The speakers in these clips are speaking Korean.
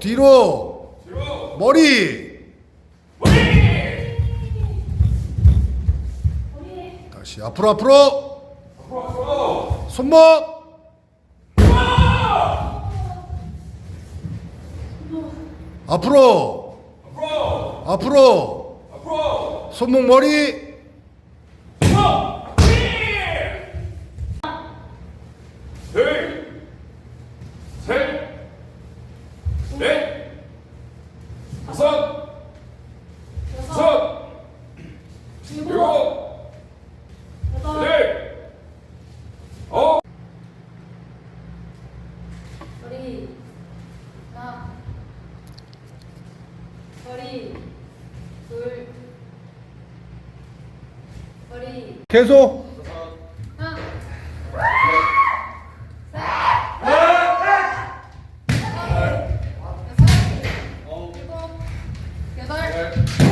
뒤로. 뒤로 머리. 머리 다시 앞으로 앞으로. 앞으로 앞으로 손목. 앞으로 앞으로 앞으로. 앞으로. 손목 머리 뒤로 둘셋넷 다섯 여섯 일곱 여덟 아홉 머리 하나 머리 둘. 머리 계속. 하나 일곱 여덟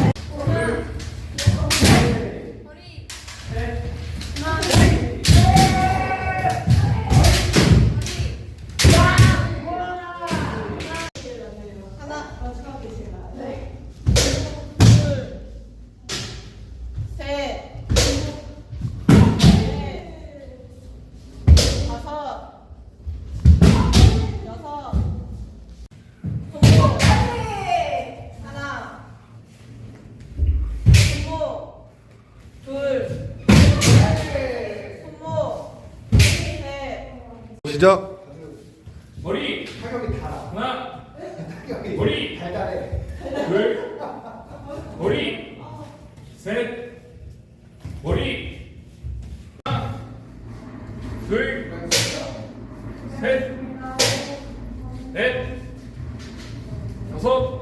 시작. 머리. 타격이 달아. 하나. 타격이. 머리. 달달해. 둘. 머리. 셋. 머리. 하나. 둘. 셋. 넷. 다섯.